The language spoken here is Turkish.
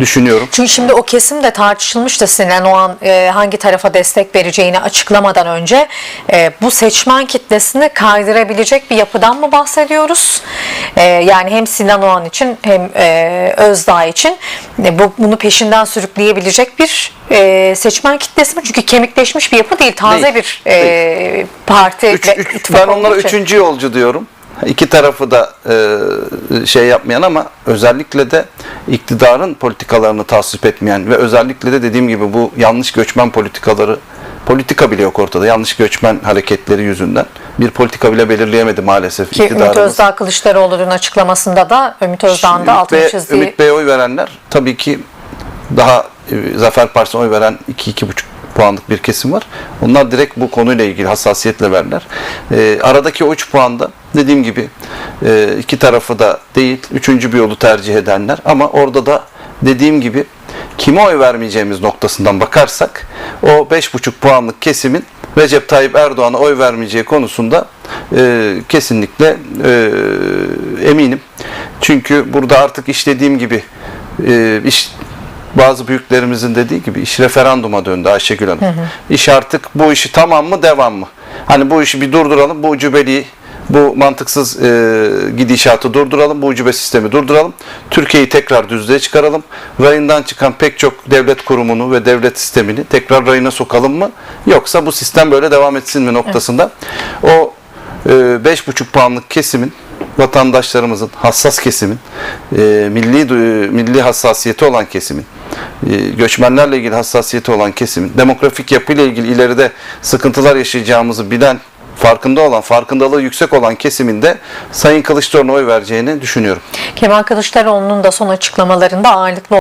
düşünüyorum. Çünkü şimdi o kesim de tartışılmıştı Sinan o an e, hangi tarafa destek vereceğini açıklamadan önce. E, bu seçmen kitlesini kaydırabilecek bir yapıdan mı bahsediyoruz? E, yani hem Sinan Oğan için hem e, Özdağ için e, bu, bunu peşinden sürükleyebilecek bir e, seçmen kitlesi mi? Çünkü kemikleşmiş bir yapı değil, taze Değil, bir e, parti Üç- üç- ben onlara için. üçüncü yolcu diyorum. İki tarafı da e, şey yapmayan ama özellikle de iktidarın politikalarını tasvip etmeyen ve özellikle de dediğim gibi bu yanlış göçmen politikaları politika bile yok ortada. Yanlış göçmen hareketleri yüzünden bir politika bile belirleyemedi maalesef Ki Ümit iktidarımız. Özdağ Kılıçdaroğlu'nun açıklamasında da Ümit Özdağ'ın da Ümit, altını çizdiği Ümit Bey'e oy verenler tabii ki daha e, Zafer Partisi'ne oy veren 2-2,5 puanlık bir kesim var. Onlar direkt bu konuyla ilgili hassasiyetle verler. E, aradaki o 3 puanda dediğim gibi e, iki tarafı da değil, üçüncü bir yolu tercih edenler ama orada da dediğim gibi kime oy vermeyeceğimiz noktasından bakarsak o 5,5 puanlık kesimin Recep Tayyip Erdoğan'a oy vermeyeceği konusunda e, kesinlikle e, eminim. Çünkü burada artık işlediğim gibi e, iş bazı büyüklerimizin dediği gibi iş referanduma döndü Ayşegül Hanım. İş artık bu işi tamam mı devam mı? Hani bu işi bir durduralım, bu ucubeliği, bu mantıksız e, gidişatı durduralım, bu ucube sistemi durduralım. Türkiye'yi tekrar düzlüğe çıkaralım. Rayından çıkan pek çok devlet kurumunu ve devlet sistemini tekrar rayına sokalım mı? Yoksa bu sistem böyle devam etsin mi noktasında. O e, 5,5 puanlık kesimin vatandaşlarımızın hassas kesimin e, milli milli hassasiyeti olan kesimin e, göçmenlerle ilgili hassasiyeti olan kesimin demografik yapıyla ilgili ileride sıkıntılar yaşayacağımızı bilen farkında olan, farkındalığı yüksek olan kesimin de Sayın Kılıçdaroğlu'na oy vereceğini düşünüyorum. Kemal Kılıçdaroğlu'nun da son açıklamalarında ağırlıklı